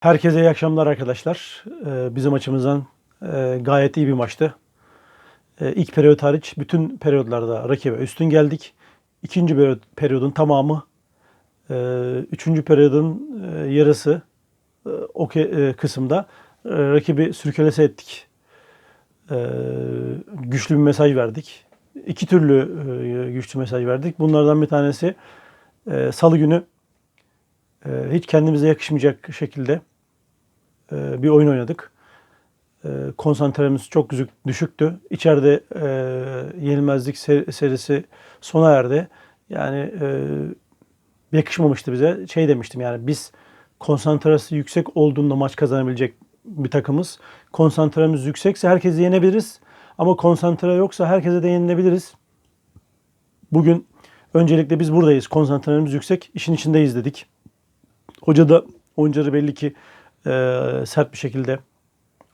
Herkese iyi akşamlar arkadaşlar. Ee, bizim açımızdan e, gayet iyi bir maçtı. Ee, ilk periyot hariç bütün periyotlarda rakibe üstün geldik. İkinci periyodun tamamı, e, üçüncü periyodun e, yarısı o kısımda rakibi sürkelese ettik. Güçlü bir mesaj verdik. İki türlü güçlü mesaj verdik. Bunlardan bir tanesi salı günü hiç kendimize yakışmayacak şekilde e, bir oyun oynadık. E, konsantremiz çok düşük, düşüktü. İçeride e, yenilmezlik ser- serisi sona erdi. Yani e, yakışmamıştı bize. Şey demiştim yani biz konsantrası yüksek olduğunda maç kazanabilecek bir takımız. Konsantremiz yüksekse herkesi yenebiliriz. Ama konsantre yoksa herkese de yenilebiliriz. Bugün öncelikle biz buradayız. Konsantremiz yüksek. işin içindeyiz dedik. Hoca da oyuncuları belli ki e, sert bir şekilde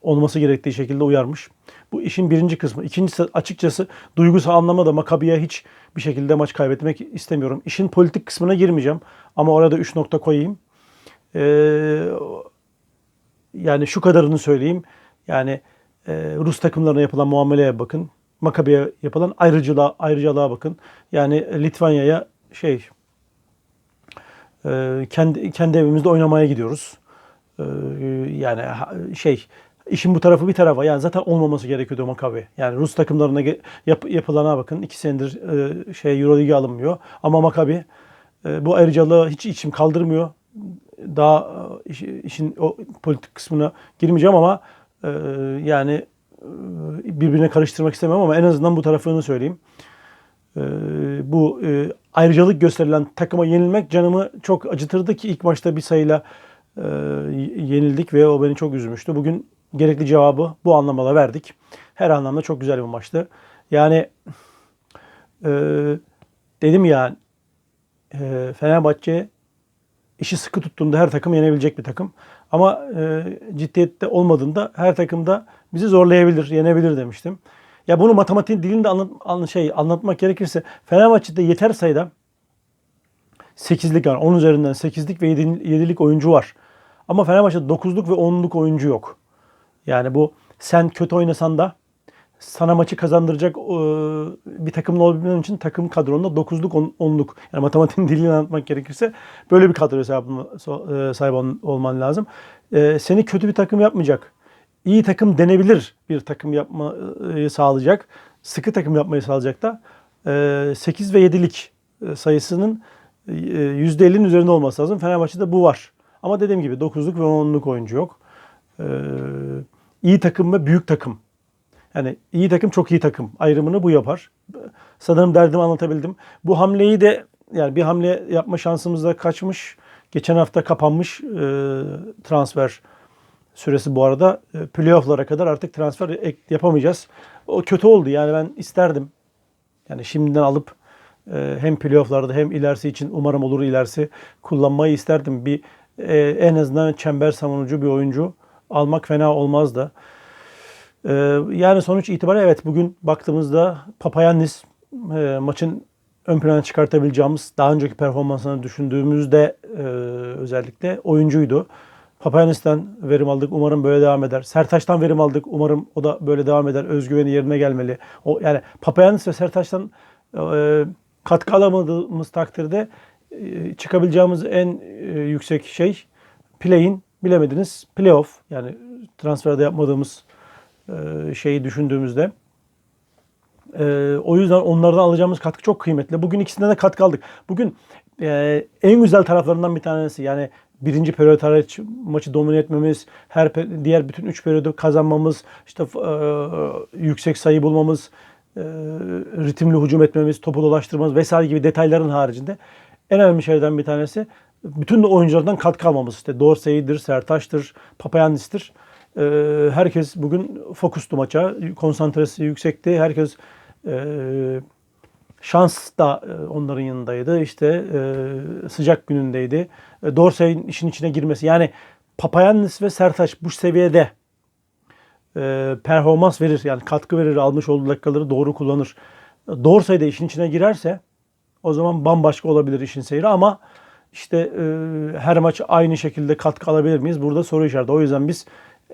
olması gerektiği şekilde uyarmış. Bu işin birinci kısmı. İkincisi açıkçası duygusal anlamda Makabi'ye hiç bir şekilde maç kaybetmek istemiyorum. İşin politik kısmına girmeyeceğim ama orada 3 nokta koyayım. E, yani şu kadarını söyleyeyim. Yani e, Rus takımlarına yapılan muameleye bakın. Makabi'ye yapılan ayrıcılığa, ayrıcalığa bakın. Yani Litvanya'ya şey e, kendi kendi evimizde oynamaya gidiyoruz. E, yani şey işin bu tarafı bir tarafa yani zaten olmaması gerekiyordu Makabi. Yani Rus takımlarına yap, yapılana bakın. iki senedir e, şey Euroleague alınmıyor. Ama Makabi e, bu ayrıcalığı hiç içim kaldırmıyor. Daha e, iş- işin o politik kısmına girmeyeceğim ama yani birbirine karıştırmak istemem ama en azından bu tarafını söyleyeyim. Ee, bu ayrıcalık gösterilen takıma yenilmek canımı çok acıtırdı ki ilk maçta bir sayıyla e, yenildik ve o beni çok üzmüştü. Bugün gerekli cevabı bu anlamda verdik. Her anlamda çok güzel bir maçtı. Yani e, dedim ya e, Fenerbahçe işi sıkı tuttuğunda her takım yenebilecek bir takım. Ama e, ciddiyette olmadığında her takım da bizi zorlayabilir, yenebilir demiştim. Ya bunu matematiğin dilinde anlat, anla- şey, anlatmak gerekirse Fenerbahçe'de yeter sayıda 8'lik yani 10 üzerinden 8'lik ve 7'lik oyuncu var. Ama Fenerbahçe'de 9'luk ve 10'luk oyuncu yok. Yani bu sen kötü oynasan da sana maçı kazandıracak e, bir takımla olabilmen için takım kadronda 9'luk 10'luk yani matematiğin dilini anlatmak gerekirse böyle bir olma- e, sahip ol- olman lazım. E, Seni kötü bir takım yapmayacak. iyi takım denebilir bir takım yapmayı sağlayacak. Sıkı takım yapmayı sağlayacak da e, 8 ve 7'lik e, sayısının e, %50'nin üzerinde olması lazım. Fenerbahçe'de bu var. Ama dediğim gibi 9'luk ve 10'luk oyuncu yok. E, iyi takım ve büyük takım. Yani iyi takım çok iyi takım ayrımını bu yapar. Sanırım derdimi anlatabildim. Bu hamleyi de yani bir hamle yapma şansımız da kaçmış. Geçen hafta kapanmış e, transfer süresi bu arada. E, playoff'lara kadar artık transfer ek- yapamayacağız. O kötü oldu yani ben isterdim. Yani şimdiden alıp e, hem playoff'larda hem ilerisi için umarım olur ilerisi kullanmayı isterdim. Bir e, en azından çember savunucu bir oyuncu almak fena olmazdı. Ee, yani sonuç itibariyle evet bugün baktığımızda Papayannis e, maçın ön plana çıkartabileceğimiz daha önceki performansını düşündüğümüzde e, özellikle oyuncuydu. Papayannis'ten verim aldık. Umarım böyle devam eder. Sertaç'tan verim aldık. Umarım o da böyle devam eder. Özgüveni yerine gelmeli. O yani Papayannis ve Sertaç'tan e, katkı alamadığımız takdirde e, çıkabileceğimiz en e, yüksek şey play'in bilemediniz playoff yani transferde yapmadığımız e, şeyi düşündüğümüzde. E, o yüzden onlardan alacağımız katkı çok kıymetli. Bugün ikisinden de katkı aldık. Bugün e, en güzel taraflarından bir tanesi yani birinci periyot hariç maçı domine etmemiz, her diğer bütün üç periyodu kazanmamız, işte e, yüksek sayı bulmamız, e, ritimli hücum etmemiz, topu dolaştırmamız vesaire gibi detayların haricinde en önemli şeylerden bir tanesi bütün de oyunculardan katkı almamız. İşte Dorsey'dir, Sertaç'tır, Papayannis'tir. Ee, herkes bugün fokustu maça. Konsantresi yüksekti. Herkes e, şans da e, onların yanındaydı. İşte e, sıcak günündeydi. E, Dorsey'in işin içine girmesi. Yani Papayannis ve Sertaç bu seviyede e, performans verir. Yani katkı verir. Almış olduğu dakikaları doğru kullanır. Dorsey de işin içine girerse o zaman bambaşka olabilir işin seyri ama işte e, her maç aynı şekilde katkı alabilir miyiz? Burada soru işareti. O yüzden biz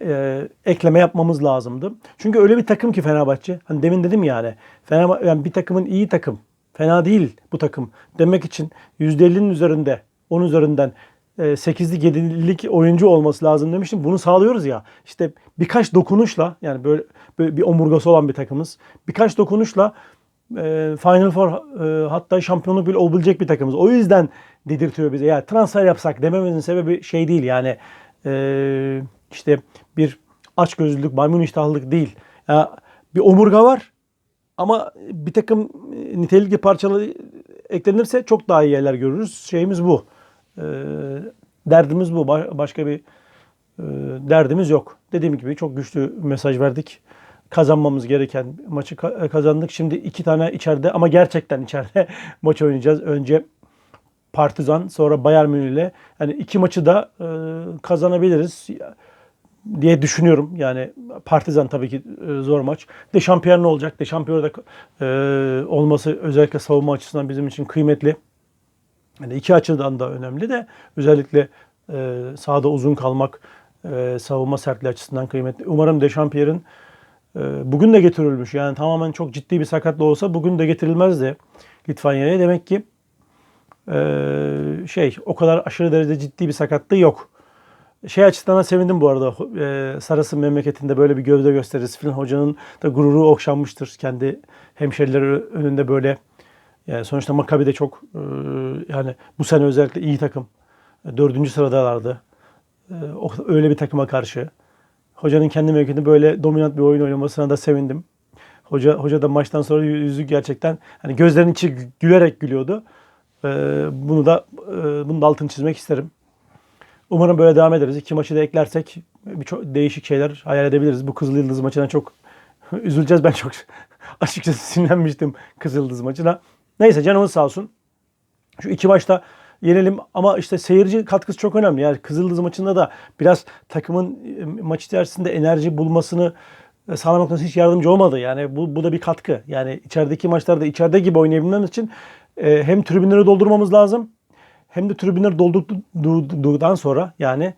e, ekleme yapmamız lazımdı. Çünkü öyle bir takım ki Fenerbahçe. Hani demin dedim yani. Fenerbahçe yani bir takımın iyi takım. Fena değil bu takım. Demek için %50'nin üzerinde, 10 üzerinden e, 8'lik 7'lik oyuncu olması lazım demiştim. Bunu sağlıyoruz ya. İşte birkaç dokunuşla yani böyle, böyle bir omurgası olan bir takımız. Birkaç dokunuşla e, Final Four e, hatta şampiyonluk bile olabilecek bir takımız. O yüzden dedirtiyor bize. Ya transfer yapsak dememizin sebebi şey değil yani e, işte bir açgözlülük, maymun iştahlılık değil. Ya, bir omurga var ama bir takım e, nitelikli parçaları eklenirse çok daha iyi yerler görürüz. Şeyimiz bu. Derdimiz bu. Ba- Başka bir derdimiz yok. Dediğim gibi çok güçlü mesaj verdik. Kazanmamız gereken maçı ka- kazandık. Şimdi iki tane içeride ama gerçekten içeride maç oynayacağız. Önce Partizan sonra Bayern Münih ile yani iki maçı da e, kazanabiliriz diye düşünüyorum. Yani Partizan tabii ki e, zor maç. De şampiyon olacak. De şampiyon da e, olması özellikle savunma açısından bizim için kıymetli. Yani iki açıdan da önemli de özellikle e, sahada uzun kalmak e, savunma sertliği açısından kıymetli. Umarım Dechampierre'in e, bugün de getirilmiş. Yani tamamen çok ciddi bir sakatlığı olsa bugün de getirilmezdi Litvanya'ya. Demek ki e, şey o kadar aşırı derecede ciddi bir sakatlığı yok. Şey açısından da sevindim bu arada. E, memleketinde böyle bir gövde gösterisi falan hocanın da gururu okşanmıştır. Kendi hemşerileri önünde böyle yani sonuçta Maccabi de çok e, yani bu sene özellikle iyi takım. Dördüncü sıradalardı. E, öyle bir takıma karşı. Hocanın kendi memleketinde böyle dominant bir oyun oynamasına da sevindim. Hoca hoca da maçtan sonra yüzü gerçekten hani gözlerinin içi gülerek gülüyordu. E, bunu da e, bunun da altını çizmek isterim. Umarım böyle devam ederiz. İki maçı da eklersek birçok değişik şeyler hayal edebiliriz. Bu Kızıl Yıldız maçına çok üzüleceğiz. Ben çok açıkçası sinirlenmiştim Kızıl Yıldız maçına. Neyse canımız sağ olsun. Şu iki maçta yenelim ama işte seyirci katkısı çok önemli. Yani Kızıldız maçında da biraz takımın e, maç içerisinde enerji bulmasını e, sağlamak noktasında hiç yardımcı olmadı. Yani bu, bu da bir katkı. Yani içerideki maçlarda içeride gibi oynayabilmemiz için e, hem tribünleri doldurmamız lazım hem de tribünleri doldurduktan sonra yani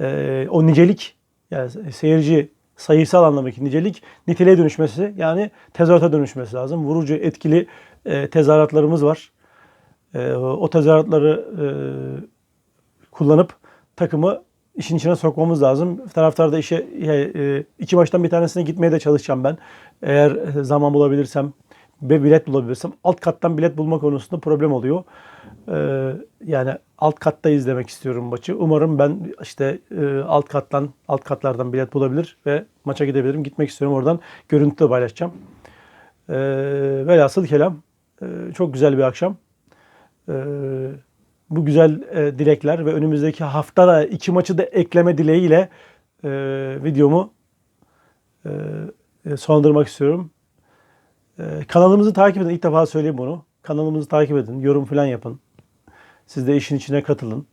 e, o nicelik yani seyirci sayısal anlamdaki nicelik niteliğe dönüşmesi yani tezahürata dönüşmesi lazım. Vurucu etkili e, tezahüratlarımız var. E, o tezahüratları e, kullanıp takımı işin içine sokmamız lazım. Taraftar da işe e, iki maçtan bir tanesine gitmeye de çalışacağım ben. Eğer zaman bulabilirsem ve bilet bulabilirsem alt kattan bilet bulma konusunda problem oluyor. Ee, yani alt katta izlemek istiyorum maçı. Umarım ben işte e, alt kattan alt katlardan bilet bulabilir ve maça gidebilirim. Gitmek istiyorum. Oradan görüntü de paylaşacağım. Ee, velhasıl kelam e, çok güzel bir akşam. Ee, bu güzel e, dilekler ve önümüzdeki hafta da iki maçı da ekleme dileğiyle e, videomu e, e, sonlandırmak istiyorum. E, kanalımızı takip edin. İlk defa söyleyeyim bunu. Kanalımızı takip edin. Yorum falan yapın. Siz de işin içine katılın.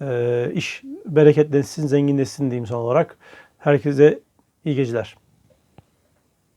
E, iş bereketlensin, zenginleşsin diyeyim son olarak. Herkese iyi geceler.